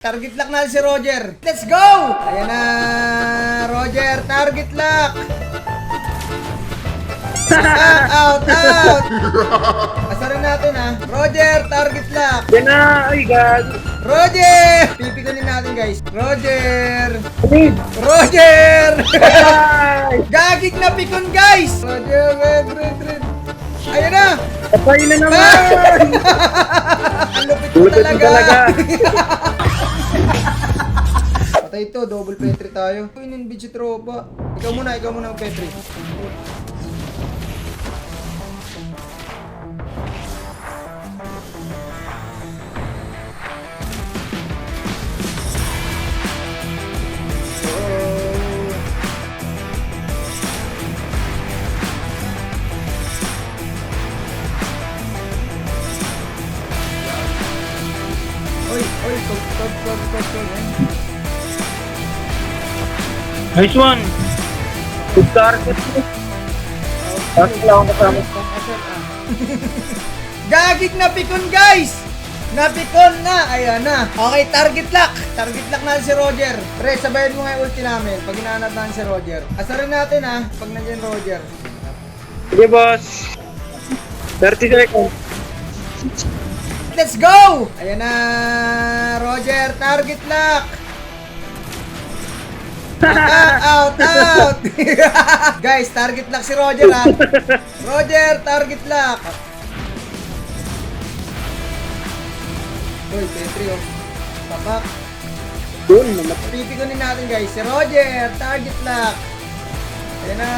Target lock na si Roger. Let's go! Ayan na, Roger. Target lock. Out, out, out. Asarin natin ha. Roger, target lock. Yan na, ay gago. Roger! Pipikunin natin guys. Roger! Roger! Gagig na pikon guys! Roger, red, red, red. Ayan na! Patay na naman! Ang lupit mo Lupit mo talaga. ito, double petri tayo. Uy, ninbid si tropa. Ikaw muna, ikaw muna petri. Oh. Oy, oy, stop, stop, stop, stop, stop. Nice one! Good target. Tapos wala akong kasama. Gagig na pikon guys! Napikon na! Ayan na. Okay, target lock. Target lock natin si Roger. Pre, sabayan mo nga yung ulti namin pag hinahanap natin si Roger. Asarin natin ha, pag nandiyan Roger. Sige, boss. 30 seconds. Let's go! Ayan na, Roger, target lock. Out, out! Guys, target lock si Roger ha. Roger, target lock. Uy, Petri oh. Papak. Yun, namatay. Pipikunin natin guys, si Roger, target lock. Ayan na.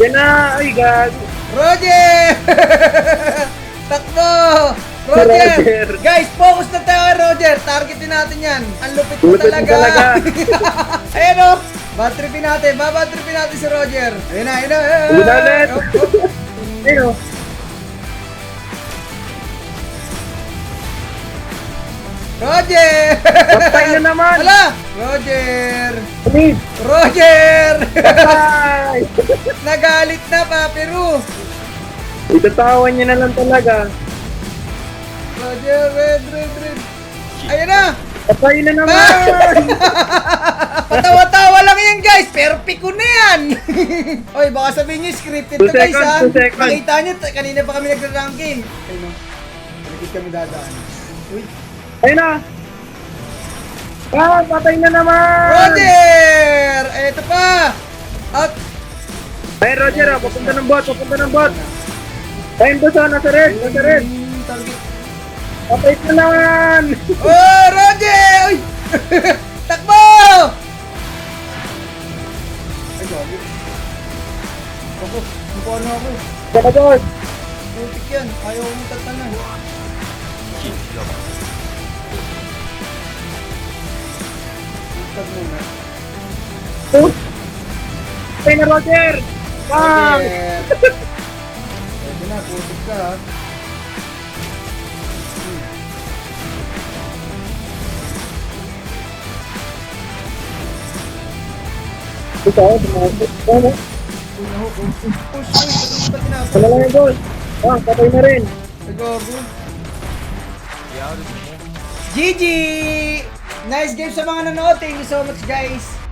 Yan na, ay gago. Roger! Takbo! Roger! Roger. Guys, focus na tayo kay Roger. Targetin natin yan. Ang lupit mo Lupit mo talaga. talaga. Bad tripin natin. Babad tripin natin si Roger. Ayan na, ayan na. Ulit na ulit. Ayun, oh. Roger! Patay na naman. Hala! Roger! Please. Roger! Patay! Nagalit na, Papiru. Itatawan niya na lang talaga. Roger, red, red, red. Ayan na! Patay na naman! baka sabihin nyo, scripted to guys ha! nyo, t- kanina pa kami nagra-ranking. Ayun no, palikid kami dadaan. Uy, Ayun na! Ah, patay na naman! Roger! Eto pa! Out! Ay, Roger, ah, papunta ng bot, papunta ng bot. Ayun doon sa nasa red, nasa red. Patay na naman! Oh, Roger! Uy! Na ako. Saka doon. Putik yan, ayaw mong tatanan. Muna. Patay na Roger! Bang! Pwede na, putik ka ha. Ito, dumagot. Ano? Uy, naho, oh. Push, uy, push, ba't tinapos? Ano lang yung boss? Ah, patay na. GG! Nice game sa mga nanood. Thank you so much, guys.